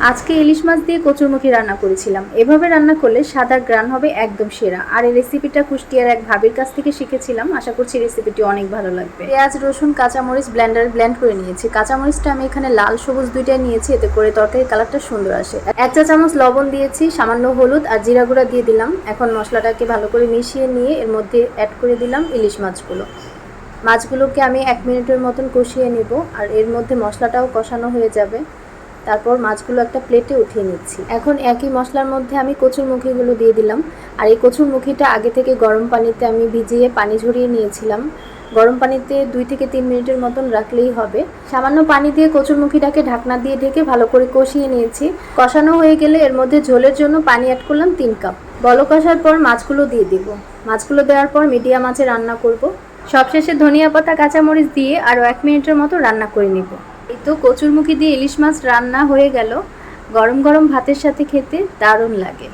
আজকে ইলিশ মাছ দিয়ে কচুরমুখী রান্না করেছিলাম। এভাবে রান্না করলে সাদা গ্রান হবে একদম সেরা। আর এই রেসিপিটা কুষ্টিয়ার এক ভাবির কাছ থেকে শিখেছিলাম। আশা করছি রেসিপিটি অনেক ভালো লাগবে। পেঁয়াজ, রসুন, কাঁচামরিচ ব্লেন্ডার ব্লেন্ড করে নিয়েছি। কাঁচামরিচটা আমি এখানে লাল সবুজ দুইটাই নিয়েছি। এতে করে তরকারির কালারটা সুন্দর আসে। এক চা চামচ লবণ দিয়েছি, সামান্য হলুদ আর জিরা গুঁড়া দিয়ে দিলাম। এখন মশলাটাকে ভালো করে মিশিয়ে নিয়ে এর মধ্যে অ্যাড করে দিলাম ইলিশ মাছগুলো। মাছগুলোকে আমি এক মিনিটের মতন কষিয়ে নিব। আর এর মধ্যে মশলাটাও কষানো হয়ে যাবে। তারপর মাছগুলো একটা প্লেটে উঠিয়ে নিচ্ছি। এখন একই মশলার মধ্যে আমি কচুর মুখিগুলো দিয়ে দিলাম। আর এই কচুর মুখিটা আগে থেকে গরম পানিতে আমি ভিজিয়ে পানি ঝরিয়ে নিয়েছিলাম। গরম পানিতে দুই থেকে তিন মিনিটের মতন রাখলেই হবে। সামান্য পানি দিয়ে কচুর মুখিটাকে ঢাকনা দিয়ে ঢেকে ভালো করে কষিয়ে নিয়েছি। কষানো হয়ে গেলে এর মধ্যে ঝোলের জন্য পানি অ্যাড করলাম তিন কাপ বল কষার পর মাছগুলো দিয়ে দিব। মাছগুলো দেওয়ার পর মিডিয়াম আঁচে রান্না করব। সবশেষে ধনিয়া পাতা, কাঁচামরিচ দিয়ে আরও এক মিনিটের মতো রান্না করে নিব। এই তো কচুরমুখী দিয়ে ইলিশ মাছ রান্না হয়ে গেল। গরম গরম ভাতের সাথে খেতে দারুণ লাগে।